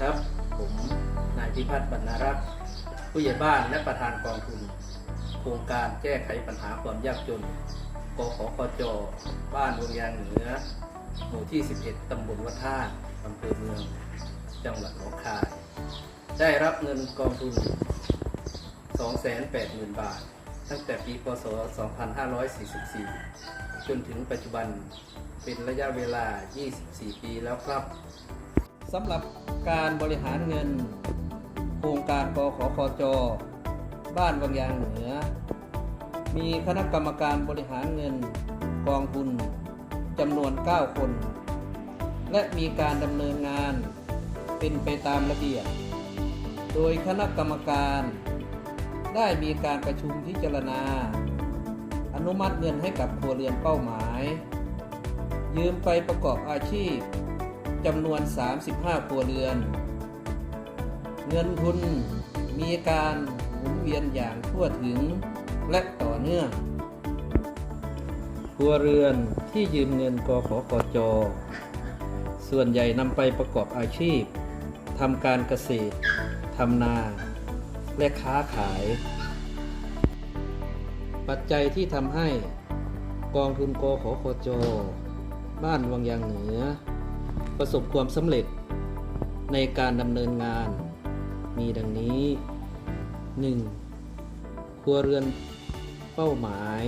ครับ ผมนายพิพัฒน์บรรณรักษ์ผู้ใหญ่บ้านและประธานกองทุน โครงการแก้ไขปัญหาความยากจนกขคจบ้านวงยางเหนือ หมู่ที่ 11 ตำบลวัดท่าอำเภอเมือง จังหวัดหนองคาย ได้รับเงินกองทุน 280,000 บาท ตั้งแต่ปีพศ 2544 จนถึงปัจจุบันเป็นระยะเวลา 24 ปีแล้วครับ สำหรับการบริหารเงิน โครงการกขคจ บ้านวังยางเหนือ มีคณะกรรมการบริหารเงินกองทุนจำนวน 9 คน และมีการดำเนินงานเป็นไปตามระเบียบ โดยคณะกรรมการได้มีการประชุมพิจารณา อนุมัติเงินให้กับครัวเรือนเป้าหมาย ยืมไปประกอบอาชีพ จำนวน 35ครัวเรือน เงินทุนมีการหมุนเวียนอย่างทั่วถึงและต่อเนื่องครัวเรือนที่ยืมเงินกขคจส่วนใหญ่นำไปประกอบอาชีพทำการเกษตรทำนา และค้าขาย ปัจจัยที่ทำให้กองทุนกขอคจ บ้านวังยางเหนือ ประสบความสำเร็จในการดำเนินงาน มีดังนี้ 1. ครัวเรือนเป้าหมาย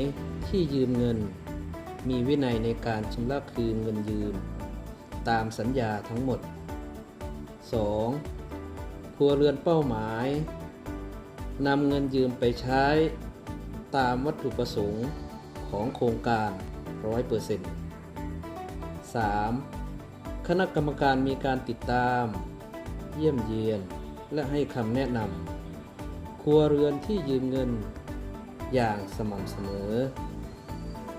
ที่ยืมเงิน มีวินัยในการชำระคืนเงินยืม ตามสัญญาทั้งหมด 2. ครัวเรือนเป้าหมายนำเงินยืมไปใช้ตามวัตถุประสงค์ของโครงการ 100% 3. คณะกรรมการมีการติดตาม เยี่ยมเยียน และให้คำแนะนำครัวเรือนที่ยืมเงิน อย่างสม่ำเสมอ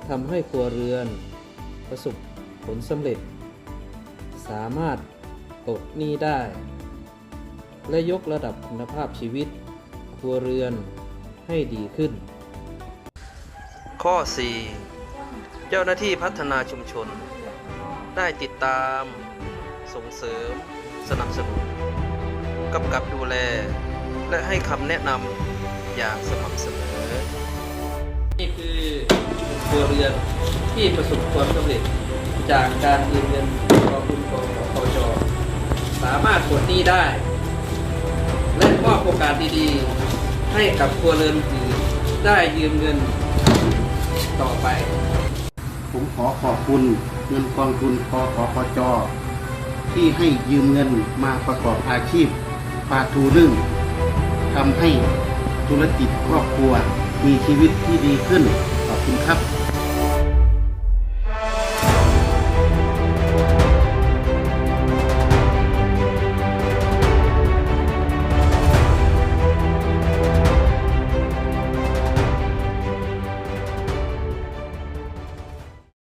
ทำให้ครัวเรือน ประสบผลสำเร็จ สามารถปลดหนี้ได้ และยกระดับคุณภาพชีวิต ครัวเรือนให้ดีขึ้น ข้อ 4 เจ้าหน้าที่พัฒนาชุมชน ได้ติดตาม ส่งเสริม สนับสนุนกำกับดูแล และให้คำแนะนำอย่างสม่ำเสมอ นี่คือครัวเรือนที่ประสบความสำเร็จจากการยืมเงินกองทุนกขจสามารถปลดหนี้ได้ และมอบโอกาสดีๆ ให้กับครัวเรือนอื่นได้ยืมเงิน ขอขอบคุณเงินกองทุนกขคจที่ให้ยืมเงินมาประกอบอาชีพปาทูนึ่งทำให้ธุรกิจครอบครัวมีชีวิตที่ดีขึ้น ขอบคุณครับ